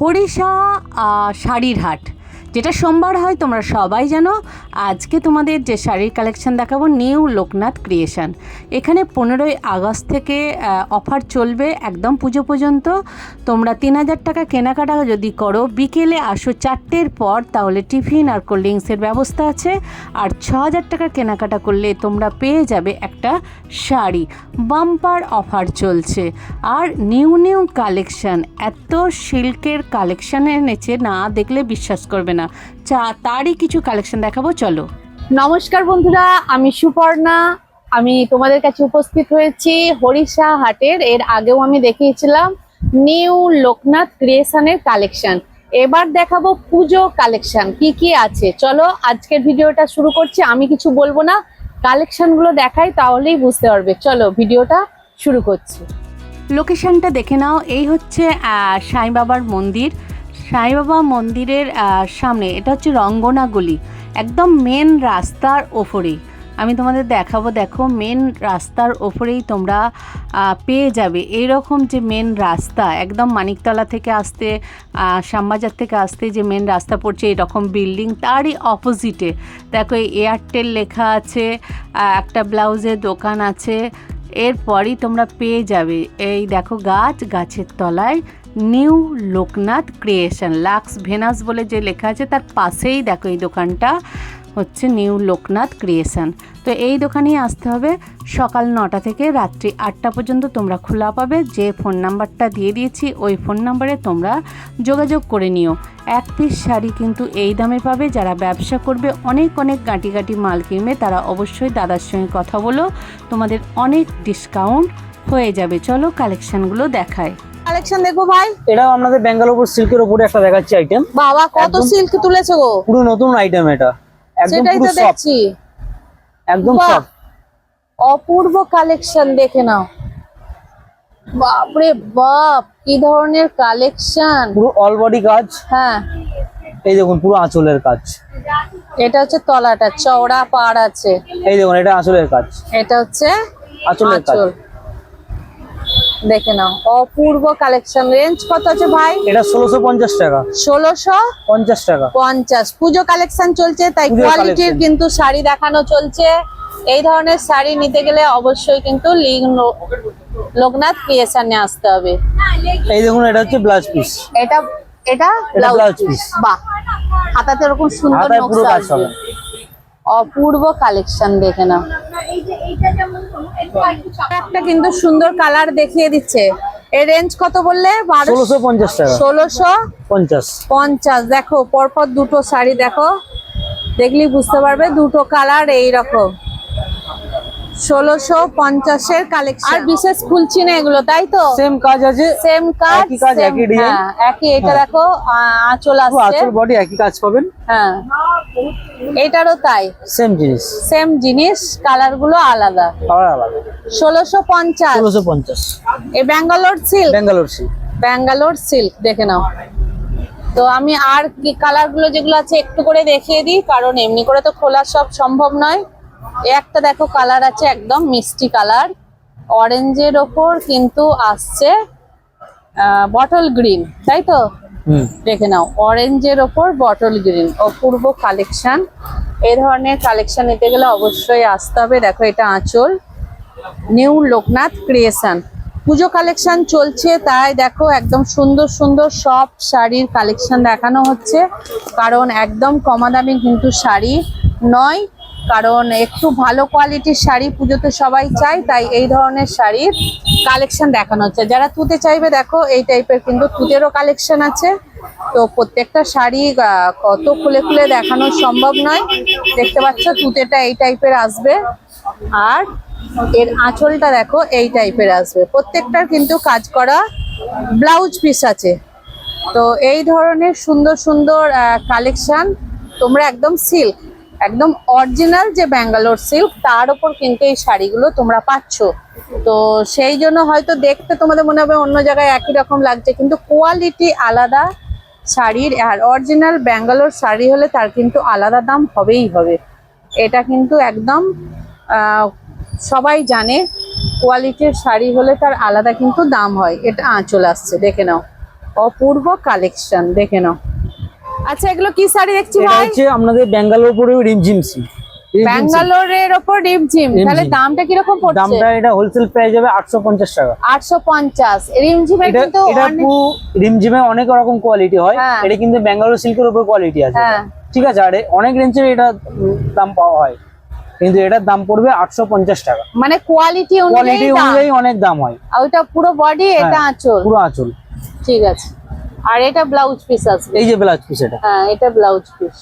হরিষা শাড়ির হাট। যেটা সোমবার হয়, তোমরা সবাই জানো। আজকে তোমাদের যে শাড়ির কালেকশন দেখাবো নিউ লোকনাথ ক্রিয়েশন এখানে পনেরোই আগস্ট থেকে অফার চলবে একদম পুজো পর্যন্ত। তোমরা তিন হাজার টাকা কেনাকাটা যদি করো, বিকেলে আসো চারটের পর, তাহলে টিফিন আর কোল্ড ড্রিঙ্কসের ব্যবস্থা আছে। আর ছ হাজার টাকা কেনাকাটা করলে তোমরা পেয়ে যাবে একটা শাড়ি। বাম্পার অফার চলছে। আর নিউ নিউ কালেকশন এত সিল্কের কালেকশন এনেছে, না দেখলে বিশ্বাস করবে চা তারই কিছু কালেকশন দেখাবো চলো। নমস্কার বন্ধুরা আমি সুপর্ণা। আমি তোমাদের কাছে উপস্থিত হয়েছি হরিষা হাটের। এর আগেও আমি দেখিয়েছিলাম নিউ লোকনাথ ক্রিয়েশনের কালেকশন এবার দেখাবো পুজো কালেকশন কি কি আছে? চলো আজকের ভিডিওটা শুরু করছি। আমি কিছু বলব না কালেকশনগুলো দেখাই তাহলেই বুঝতে পারবে। চলো ভিডিওটা শুরু করছি। লোকেশনটা দেখে নাও এই হচ্ছে আহ, সাই বাবার মন্দির। সাই বাবা মন্দিরের সামনে, এটা হচ্ছে রঙ্গনা গলি একদম মেন রাস্তার ওপরেই। আমি তোমাদের দেখাবো, দেখো মেন রাস্তার ওপরেই তোমরা পেয়ে যাবে। এইরকম যে মেন রাস্তা, একদম মানিকতলা থেকে আসতে শ্যামবাজার থেকে আসতে যে মেন রাস্তা পড়ছে, এরকম বিল্ডিং তারই অপোজিটে দেখো এই এয়ারটেল লেখা আছে একটা ব্লাউজের দোকান আছে, এরপরই তোমরা পেয়ে যাবে। এই দেখো গাছ, গাছের তলায় new Loknath creation, Lux Venus বলে যে লেখা আছে, তার পাশেই দেখো এই দোকানটা হচ্ছে নিউ লোকনাথ ক্রিয়েশন। তো এই দোকানেই আসতে হবে। সকাল নটা থেকে রাত্রি আটটা পর্যন্ত তোমরা খোলা পাবে। যে ফোন নাম্বারটা দিয়ে দিয়েছি, ওই ফোন নাম্বারে তোমরা যোগাযোগ করে নিও। এক পিস শাড়ি কিন্তু এই দামে পাবে। যারা ব্যবসা করবে, অনেক অনেক গাঁটি গাঁটি মাল কিনবে, তারা অবশ্যই দাদার সঙ্গে কথা বলো। তোমাদের অনেক ডিসকাউন্ট হয়ে যাবে। চলো কালেকশানগুলো দেখায়। কালেকশন দেখব ভাই। এটাও আপনাদের বেঙ্গালোর সিল্কের উপরে একটা দেখাচ্ছি আইটেম বাবা কত সিল্ক তুলেছো গো। পুরো নতুন আইটেম এটা। একদম পুরো তো সফট দেখছি। একদম। সফট অপূর্ব কালেকশন দেখে নাও। বাপরে বাপ কি ধরনের কালেকশন। পুরো অল বডি কাজ। হ্যাঁ। এই দেখুন পুরো আঁচলের কাজ। এটা হচ্ছে তলাটা চওড়া পাড় আছে। এই দেখুন এটা আঁচলের কাজ। এটা হচ্ছে আঁচলের কাজ। দেখে নাও। অপূর্ব কালেকশন রেঞ্জ কত আছে ভাই? এটা ষোলোশো পঞ্চাশ টাকা। ষোলোশো পঞ্চাশ টাকা। পঞ্চাশ। পুজো কালেকশন চলছে তাই কোয়ালিটির কিন্তু শাড়ি দেখানো চলছে। এই ধরনের শাড়ি নিতে গেলে অবশ্যই কিন্তু লোকনাথ ক্রিয়েশনে আসতে হবে। এই দেখুন এটা হচ্ছে ব্লাউজ পিস এটা এটা ব্লাউজ পিস। বাহ। হাতাতে এরকম সুন্দর নকশা অপূর্ব কালেকশন দেখে নাও। একটা কিন্তু সুন্দর কালার দেখিয়ে দিচ্ছে। এর রেঞ্জ কত বললে? ষোলোশো পঞ্চাশ টাকা। ষোলোশো পঞ্চাশ। পঞ্চাশ। দেখো পরপর দুটো শাড়ি দেখো। দেখলি বুঝতে পারবে দুটো কালার এই রকম ষোলোশো পঞ্চাশের কালেকশন আর বিশেষ খুলছি না এগুলো তাই তো? সেম কাজ আছে। সেম কাজ একই কাজ, একই। হ্যাঁ, একই এটা হ্যাঁ। দেখো আঁচল আসছে। আঁচল বডি একই কাজ পাবেন। হ্যাঁ। এটারও তাই। সেম জিনিস। সেম জিনিস কালারগুলো আলাদা আলাদা। ষোলোশো পঞ্চাশ। ষোলোশো পঞ্চাশ। এই Bangalore silk Bangalore silk Bangalore silk দেখে নাও। তো আমি আর কি কালারগুলো যেগুলো আছে একটু করে দেখিয়ে দিই কারণ এমনি করে তো খোলা সব সম্ভব নয়। একটা দেখো কালার আছে একদম মিষ্টি কালার। অরেঞ্জের ওপর কিন্তু আসছে বটল গ্রিন তাই তো? দেখে নাও অরেঞ্জের ওপর বটল গ্রিন অপূর্ব কালেকশন এই ধরনের কালেকশন নিতে গেলে অবশ্যই আসতে হবে। দেখো এটা আঁচল। New Loknath creation Puja collection চলছে তাই দেখো একদম সুন্দর সুন্দর সব শাড়ির কালেকশন দেখানো হচ্ছে। কারণ একদম কমা দামি কিন্তু শাড়ি নয়। কারণ একটু ভালো কোয়ালিটির শাড়ি পুজোতে সবাই চায়, তাই এই ধরনের শাড়ির কালেকশন দেখানো হচ্ছে। যারা তুতে চাইবে দেখো, এই টাইপের কিন্তু তুতেরও কালেকশন আছে। তো প্রত্যেকটা শাড়ি কত খুলে খুলে দেখানো সম্ভব নয়। দেখতে পাচ্ছ, তুতেটা এই টাইপের আসবে। আর এর আঁচলটা দেখো, এই টাইপের আসবে। প্রত্যেকটার কিন্তু কাজ করা ব্লাউজ পিস আছে। তো এই ধরনের সুন্দর সুন্দর কালেকশন তোমরা একদম সিল্ক একদম অরিজিনাল যে ব্যাঙ্গালোর সিল্ক তার উপর কিন্তু এই শাড়িগুলো তোমরা পাচ্ছ। তো সেই জন্য হয়তো দেখতে তোমাদের মনে হবে অন্য জায়গায় একই রকম লাগছে, কিন্তু কোয়ালিটি আলাদা শাড়ির, আর অরিজিনাল ব্যাঙ্গালোর শাড়ি হলে তার কিন্তু আলাদা দাম হবেই হবে। এটা কিন্তু একদম সবাই জানে কোয়ালিটির শাড়ি হলে তার আলাদা কিন্তু দাম হয়। এটা আঁচল আসছে, দেখে নাও। অপূর্ব কালেকশন দেখে নাও। আচ্ছা এগুলো কি শাড়ি দেখছি এটা ভাই? হচ্ছে আপনাদের ব্যাঙ্গালোর পরে রিমঝিম সি ব্যাঙ্গালোরের ওপর রিমঝিম রিমঝিম। তাহলে দামটা কীরকম পড়ছে? দামটা এটা হোলসেল প্রাইস যাবে আটশো পঞ্চাশ টাকা। আটশো পঞ্চাশ। রিমঝিমের এটা কিন্তু এটা রিমঝিমে অনেক রকম কোয়ালিটি হয়। হ্যাঁ। এটা কিন্তু ব্যাঙ্গালোর সিল্কের উপর কোয়ালিটি আছে। হ্যাঁ। ঠিক আছে আর অনেক রেঞ্জের এটা দাম পাওয়া হয়। কিন্তু এটার দাম পড়বে আটশো পঞ্চাশ টাকা। মানে কোয়ালিটি অনুযায়ী অনেক দাম হয়। আর ওইটা পুরো বডি এটা হ্যাঁ, আঁচল। পুরো আঁচল। ঠিক আছে। আর এটা ব্লাউজ পিস আছে। এই যে ব্লাউজ পিস এটা। হ্যাঁ এটা ব্লাউজ পিস।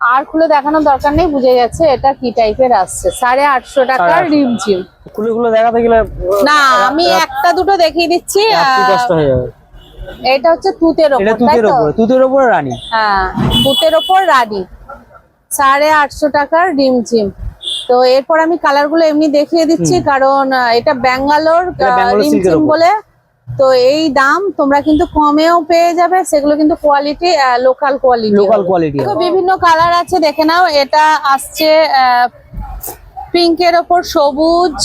আর খুলে দেখানোর দরকার নেই বুঝে গেছে এটা কি টাইপের আসছে। সাড়ে আটশো টাকার। রিমঝিম। খুলে খুলে দেখাতে গেলে না আমি একটা দুটো দেখিয়ে দিচ্ছি কষ্ট হয়ে যাবে। এটা হচ্ছে তুতের এটা ওপর তাই তুতের তো? উপরে তুতের উপরে রানী। হ্যাঁ তুতের ওপর রানী। সাড়ে আটশো টাকার রিমঝিম। তো এরপর আমি কালারগুলো এমনি দেখিয়ে দিচ্ছি কারণ এটা ব্যাঙ্গালোর এটা রিমঝিম ওপর। বলে তো এই দাম তোমরা কিন্তু কমেও পেয়ে যাবে সেগুলো কিন্তু quality local quality local quality তো বিভিন্ন কালার আছে দেখে নাও এটা আসছে পিঙ্কের ওপর সবুজ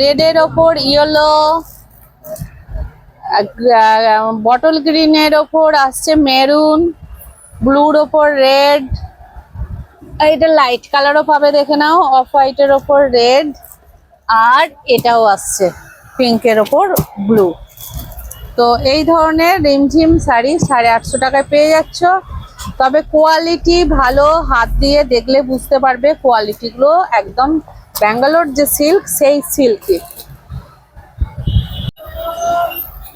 রেডের ওপর ইয়েলো বটল গ্রিনের ওপর আসছে মেরুন ব্লুর ওপর রেড এটা লাইট কালারও পাবে দেখে নাও অফ হোয়াইটের ওপর রেড আর এটাও আসছে। পিঙ্কের ওপর ব্লু। তো এই ধরনের রিমঝিম শাড়ি সাড়ে আটশো টাকায় পেয়ে যাচ্ছ। তবে কোয়ালিটি ভালো হাত দিয়ে দেখলে বুঝতে পারবে কোয়ালিটিগুলো একদম ব্যাঙ্গালোর যে সিল্ক সেই সিল্কই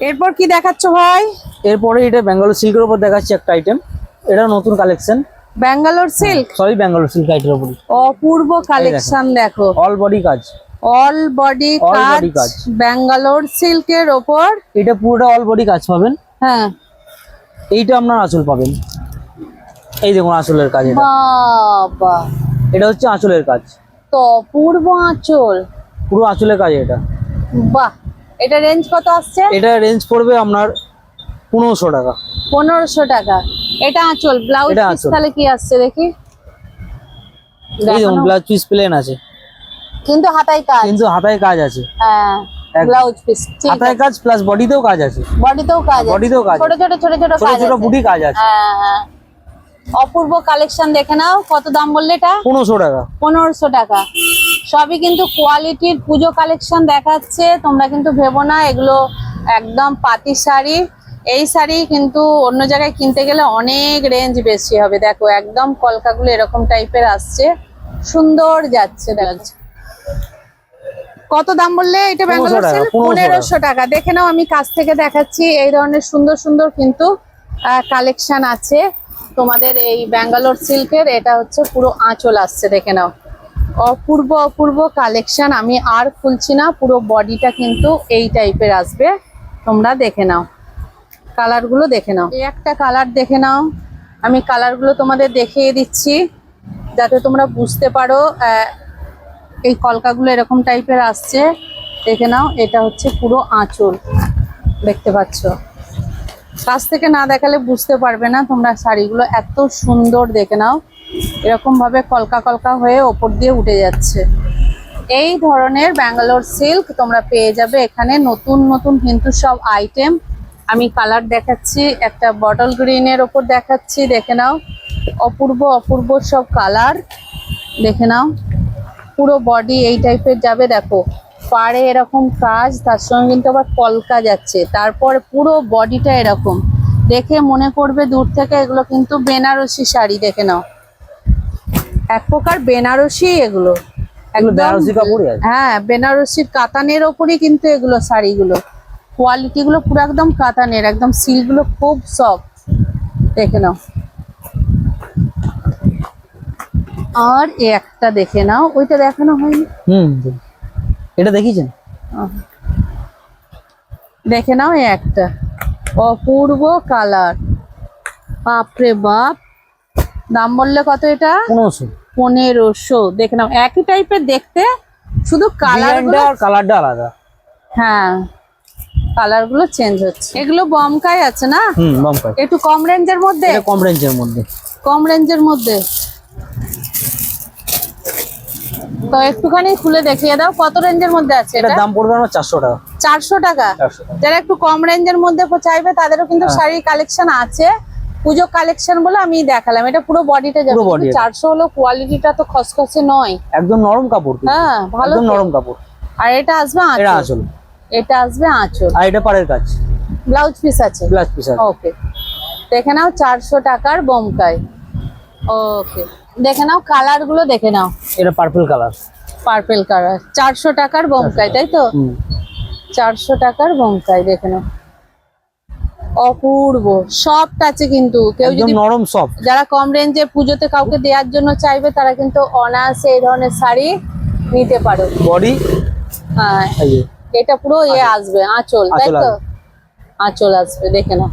এরপর কি দেখাচ্ছ ভাই? এরপরে এটা ব্যাঙ্গালোর সিল্কের উপর দেখাচ্ছি একটা আইটেম এটা নতুন কালেকশন ব্যাঙ্গালোর সিল্ক সবই ব্যাঙ্গালোর সিল্ক আইটের উপর অপূর্ব কালেকশন দেখো। অল বডি কাজ। অল বডি কাজ। ব্যাঙ্গালোর সিল্কের ওপর। এটা পুরোটা অল বডি কাজ পাবেন। হ্যাঁ। এইটা আপনার আঁচল পাবেন। এই দেখুন আঁচলের কাজ এটা। বাবা। এটা হচ্ছে আঁচলের কাজ। তো অপূর্ব আঁচল। পুরো আঁচলের কাজ এটা। বাহ। এটা রেঞ্জ কত আসছে? এটা রেঞ্জ পড়বে আপনার পনেরোশো টাকা। পনেরোশো টাকা। এটা আঁচল। ব্লাউজ তাহলে কি আসছে দেখি? এই দেখুন দেখানো- ব্লাউজ পিস প্লেন আছে। কিন্তু হাতায় কাজ। কিন্তু হাতায় কাজ আছে। হ্যাঁ ব্লাউজ পিস হাতায় কাজ প্লাস বডিতেও কাজ আছে। বডিতেও কাজ আছে। বডিতেও কাজ ছোট ছোট ছোট ছোট কাজ ছোট বুটি কাজ আছে। হ্যাঁ হ্যাঁ। অপূর্ব কালেকশন দেখে নাও কত দাম বললে এটা? পনেরোশো টাকা। পনেরোশো টাকা। সবই কিন্তু কোয়ালিটির পুজো কালেকশন দেখাচ্ছে। তোমরা কিন্তু ভেবো না এগুলো একদম পাতি শাড়ি। এই শাড়ি কিন্তু অন্য জায়গায় কিনতে গেলে অনেক রেঞ্জ বেশি হবে। দেখো একদম কলকাগুলো এরকম টাইপের আসছে। সুন্দর যাচ্ছে দেখাচ্ছে। কত দাম বললে এটা ব্যাঙ্গালোর 1500 পনেরোশো টাকা। দেখে নাও আমি কাছ থেকে দেখাচ্ছি। এই ধরনের সুন্দর সুন্দর কিন্তু কালেকশন আছে তোমাদের এই ব্যাঙ্গালোর সিল্কের এটা হচ্ছে পুরো আঁচল আসছে দেখে নাও। অপূর্ব অপূর্ব কালেকশন আমি আর খুলছি না পুরো বডিটা কিন্তু এই টাইপের আসবে। তোমরা দেখে নাও। কালারগুলো দেখে নাও। এই একটা কালার দেখে নাও। আমি কালারগুলো তোমাদের দেখিয়ে দিচ্ছি যাতে তোমরা বুঝতে পারো আহ, এই কলকাগুলো এরকম টাইপের আসছে। দেখে নাও, এটা হচ্ছে পুরো আঁচল। দেখতে পাচ্ছ? কাছ থেকে না দেখালে বুঝতে পারবে না তোমরা শাড়িগুলো এত সুন্দর, দেখে নাও। এরকম ভাবে কলকা কলকা হয়ে ওপর দিয়ে উঠে যাচ্ছে। এই ধরনের ব্যাঙ্গালোর সিল্ক তোমরা পেয়ে যাবে এখানে। নতুন নতুন কিন্তু সব আইটেম আমি কালার দেখাচ্ছি, একটা বটল গ্রিনের ওপর দেখাচ্ছি, দেখে নাও। অপূর্ব অপূর্ব সব কালার দেখে নাও। পুরো বডি এই টাইপের যাবে দেখো। পাড়ে এরকম কাজ তার সঙ্গে কিন্তু আবার কলকা যাচ্ছে তারপর পুরো বডিটা এরকম। দেখে মনে করবে দূর থেকে এগুলো কিন্তু বেনারসি শাড়ি দেখে নাও। এক প্রকার বেনারসি এগুলো। হ্যাঁ বেনারসির কাতানের ওপরই কিন্তু এগুলো শাড়িগুলো। কোয়ালিটি গুলো পুরো একদম কাতানের একদম সিল্কগুলো খুব সফট দেখে নাও। আর একটা দেখে নাও ওইটা দেখানো হয়নি। হুম এটা দেখিয়েছেন? আহ। দেখে নাও একটা। অপূর্ব কালার। বাপরে বাপ। দাম বললে কত এটা? পনেরোশো। পনেরোশো। দেখে নাও একই টাইপের দেখতে শুধু কালার কালারটা আলাদা। হ্যাঁ কালারগুলো চেঞ্জ হচ্ছে। এগুলো বমকাই আছে না? হুম বাম্পার একটু কম রেঞ্জের মধ্যে? কম রেঞ্জের মধ্যে। কম রেঞ্জের মধ্যে? তো একটুখানি খুলে দেখিয়ে দাও কত রেঞ্জের মধ্যে আছে এটা? দাম পড়বে আমার চারশো টাকা। চারশো টাকা। যারা একটু কম রেঞ্জের মধ্যে চাইবে তাদেরও কিন্তু হ্যাঁ। শাড়ির কালেকশন আছে। পুজো কালেকশন বলে আমি দেখালাম। এটা পুরো বডিটা যাবে পুরো body এটা। চারশো হলো কোয়ালিটিটা তো খসখসে নয়। একদম নরম কাপড়। হ্যাঁ ভালো একদম নরম কাপড়। আর এটা আসবে এটা আঁচল। আঁচল এটা আসবে আঁচল। আর এটা পাড়ের কাজ। ব্লাউজ পিস আছে? ব্লাউজ পিস আছে। ওকে দেখে নাও চারশো টাকার বোমকাই। ওকে দেখে নাও কালারগুলো দেখে নাও। এটা পার্পল কালার পার্পেল কালার চারশো টাকার বোমকাই তাই তো? চারশো টাকার বোমকাই দেখে নাও। অপূর্ব। সফট আছে কিন্তু। কেউ যদি নরম সফট যারা কম রেঞ্জে পুজোতে কাউকে দেওয়ার জন্য চাইবে তারা কিন্তু অনায়াসে এই ধরনের শাড়ি নিতে পারো। বডি হ্যাঁ। এটা পুরো ইয়ে আসবে আঁচল তাই তো? আঁচল আসবে দেখে নাও।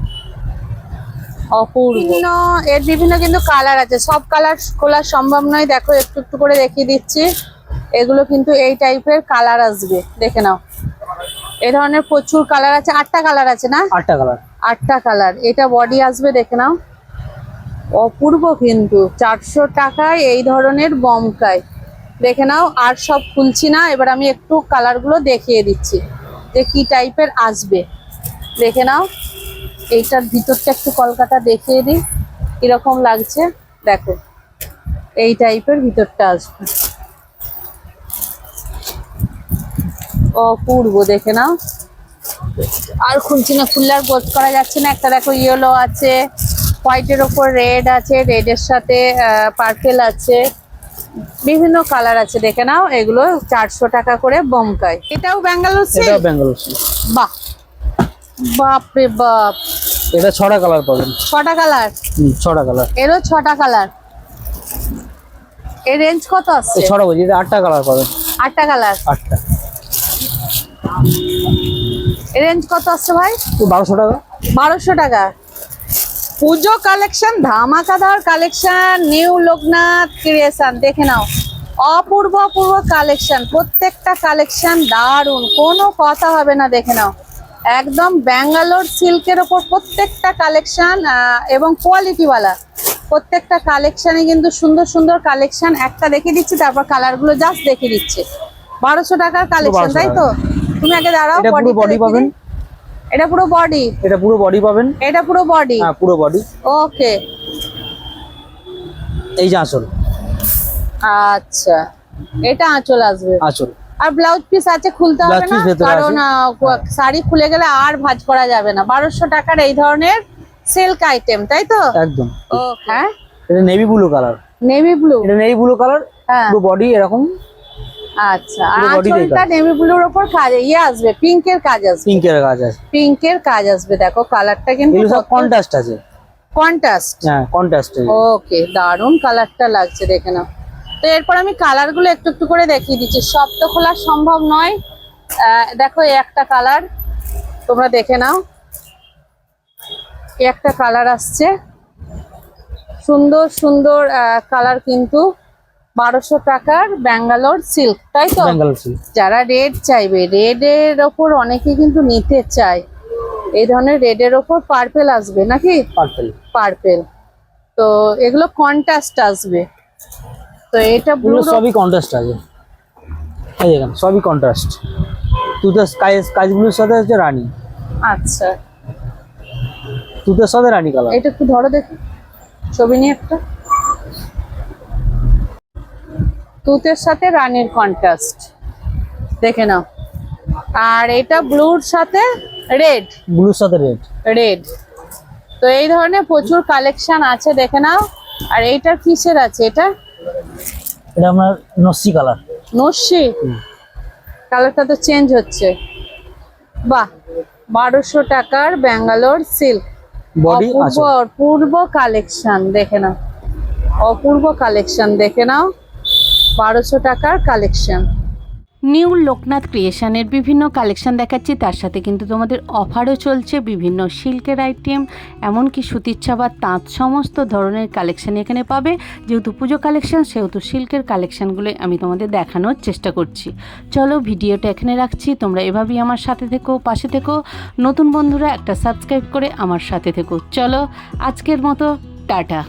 বিভিন্ন এর বিভিন্ন কিন্তু কালার আছে। সব কালার খোলা সম্ভব নয়। দেখো একটু একটু করে দেখিয়ে দিচ্ছি। এগুলো কিন্তু এই টাইপের কালার আসবে। দেখে নাও। এই ধরনের প্রচুর কালার আছে। আটটা কালার আছে না? আটটা কালার আটটা কালার এটা বডি আসবে দেখে নাও। অপূর্ব কিন্তু। চারশো টাকায় এই ধরনের বমকায় দেখে নাও আর সব খুলছি না। এবার আমি একটু কালারগুলো দেখিয়ে দিচ্ছি যে কি টাইপের আসবে। দেখে নাও। এইটার ভিতরটা একটু কলকাতা দেখিয়ে দিই। কীরকম লাগছে? দেখো এই টাইপের ভিতরটা আসবে। অপূর্ব দেখে নাও। আর খুলছি না খুললে আর বোধ করা যাচ্ছে না। একটা দেখো ইয়েলো আছে হোয়াইটের ওপর রেড আছে রেডের সাথে পার্পেল আছে। বিভিন্ন কালার আছে দেখে নাও। এগুলো চারশো টাকা করে বমকায়। এটাও ব্যাঙ্গালোর বাহ! বাপ রে বাপ। এটা ছটা কালার পাবেন। ছটা কালার? হুম ছটা কালার। এরও ছটা কালার। এর রেঞ্জ কত আসছে ছটা বলছি এটা আটটা কালার পাবেন। আটটা কালার। আটটা। এর রেঞ্জ কত ভাই? বারোশো টাকা। বারোশো টাকা। পুজো কালেকশন ধামাকাদার কালেকশন নিউ লোকনাথ ক্রিয়েশন দেখে নাও। অপূর্ব অপূর্ব কালেকশন। প্রত্যেকটা কালেকশন দারুণ। কোনো কথা হবে না দেখে নাও। একদম ব্যাঙ্গালোর সিল্কের ওপর প্রত্যেকটা কালেকশন এবং কোয়ালিটিওয়ালা প্রত্যেকটা কালেকশানে কিন্তু সুন্দর সুন্দর কালেকশন। একটা দেখে দিচ্ছি তারপর কালারগুলো জাস্ট দেখে দিচ্ছে। বারোশো টাকার কালেকশন তাই তো? তুমি আগে দাঁড়াও এটা পুরো বডি পাবেন? এটা পুরো বডি এটা পুরো বডি পাবেন? এটা পুরো বডি হ্যাঁ পুরো বডি ওকে এই যে আঁচল। আচ্ছা। এটা আঁচল আসবে। আঁচল। আর ব্লাউজ পিস আছে খুলতে হবে না কারণ শাড়ি খুলে গেলে আর ভাঁজ করা যাবে না। বারোশো টাকার এই ধরনের সিল্ক আইটেম তাই তো? একদম। হ্যাঁ? এটা navy blue colour navy blue এটা নেভি ব্লু কালার হ্যাঁ। পুরো বডি এরকম। আচ্ছা আর আঁচলটা নেভি ব্লুর কাজ ইয়ে আসবে পিঙ্কের কাজ আসবে। পিঙ্কের কাজ পিঙ্কের কাজ আসবে দেখো কালারটা কিন্তু এগুলো সব কন্ট্রাস্ট আছে। কন্ট্রাস্ট হ্যাঁ কন্ট্রাস্ট ওকে দারুণ কালারটা লাগছে দেখে নাও। তো এরপর আমি কালারগুলো একটু একটু করে দেখিয়ে দিচ্ছি। সব তো খোলা সম্ভব নয়। দেখো এই একটা কালার তোমরা দেখে নাও। একটা কালার আসছে। সুন্দর সুন্দর কালার কিন্তু বারোশো টাকার ব্যাঙ্গালোর সিল্ক তাই তো? যারা রেড চাইবে রেডের ওপর অনেকে কিন্তু নিতে চায়। এই ধরনের রেডের ওপর পার্পেল আসবে নাকি? পার্পেল পার্পেল তো এগুলো কন্ট্রাস্ট আসবে। তো এটা ব্লু সবই কন্ট্রাস্ট আছে। এই দেখেন সবই কন্ট্রাস্ট তুতের কাজ কাজগুলোর সাথে হচ্ছে রানী। আচ্ছা। তুতের সাথে রানী কালার এটা একটু ধরো দেখি। ছবি নিয়ে একটা। তুতের সাথে রানীর কন্ট্রাস্ট দেখে নাও। আর এটা ব্লুর সাথে রেড ব্লুর সাথে রেড রেড তো এই ধরনের প্রচুর কালেকশন আছে দেখে নাও। আর এইটার কিসের আছে? এটা এটা আমার নসি কালার। নসি কালারটা তো চেঞ্জ হচ্ছে। বাহ বারোশো টাকার ব্যাঙ্গালোর সিল্ক বডি অপূর্ব আছে। অপূর্ব কালেকশন দেখে নাও। অপূর্ব কালেকশন দেখে নাও। বারোশো টাকার কালেকশন নিউ লোকনাথ ক্রিয়েশনের বিভিন্ন কালেকশন দেখাচ্ছি। তার সাথে কিন্তু তোমাদের অফারও চলছে বিভিন্ন সিল্কের আইটেম, এমনকি সুতির ছাপা তাঁত সমস্ত ধরনের কালেকশন এখানে পাবে। যেহেতু পুজো কালেকশন, সেহেতু সিল্কের কালেকশনগুলো আমি তোমাদের দেখানোর চেষ্টা করছি। চলো ভিডিওটা এখানে রাখছি। তোমরা এভাবেই আমার সাথে থেকো, পাশে থেকো। নতুন বন্ধুরা একটা সাবস্ক্রাইব করে আমার সাথে থেকো। চলো আজকের মতো, টাটা।